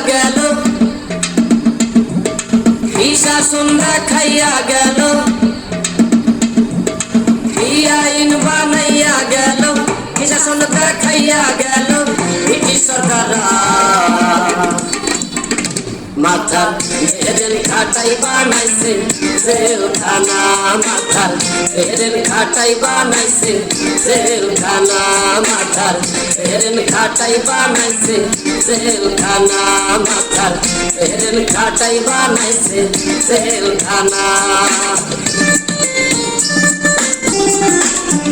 গেল। হিসা সন্ধ্যা খাইয়া গেল। হিয়াইন বানাইয়া গেল। হিসা সন্ধ্যা খাইয়া গেল। ইটি সরকারা মাথার এদের খাটাই বানাইছে। জেলখানা মাথার এদের খাটাই বানাইছে।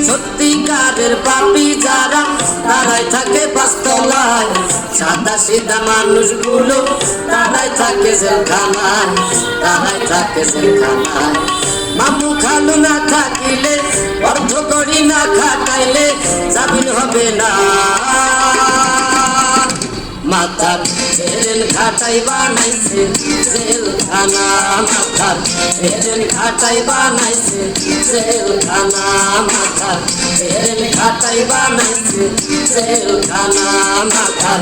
সত্যিকারের পাপি যারা, তারাই থাকে পাঁচতলায় সাদা সিধা মানুষগুলো, তারাই থাকে জেলখানায়, তারাই থাকে জেলখানায়। মামু খালু না থাকিলে অর্ধ করি না জেল খাটাই বানাইছে জেলখানা মাথার। জেল খাটাই বানাইছে জেলখানা মাথার। জেল খাটাই বানাইছে জেলখানা মাথার।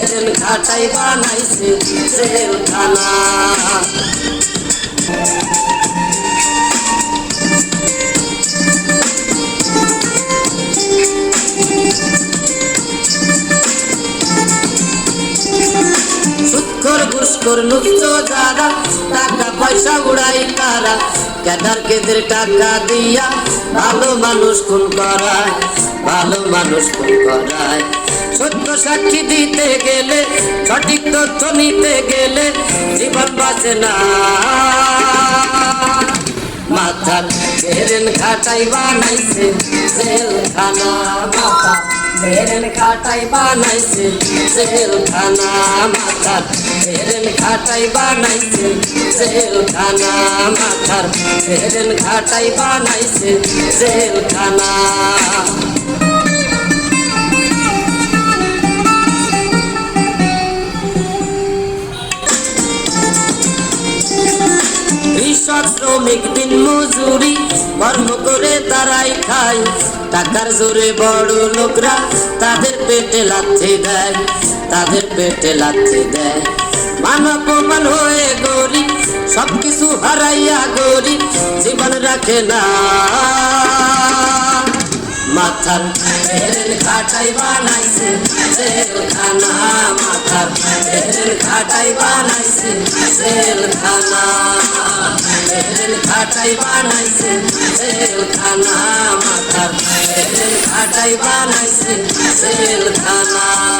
জেল খাটাই বানাইছে জেলখানা ঘুষখোর নুচ্চ যারা, টাকা পয়সা উড়াই তারা। কেদার কেদের টাকা দিয়া ভালো মানুষ খুন করায়, ভালো মানুষ খুন করায়। সত্য সাক্ষী দিতে গেলে, সঠিক তথ্য নিতে গেলে জীবন বাঁচে না। মাথার জেরেন খাটাই বানাইছে জেলখানা মাথা জেরেন খাটাই বানাইছে, জেলখানা মাথার। জেরেন খাটাই বানাইছে, জেলখানা মাথার। জেরেন খাটাই বানাইছে, জেলখানা। কৃষক শ্রমিক দিন মজুরি, কর্ম করে তারাই খায়। টাকার জোরে বড় লোকরা তাদের পেটে লাথি দেয়, তাদের পেটে লাথি দেয়। মান অপমান হয়ে গরিব সবকিছু হারাইয়া গরিব জীবন রাখে না। মাথার জেল খাটাই বানাইছে, জেলখানা মাথার জেল খাটাই বানাইছে। বানাইছে জেলখানা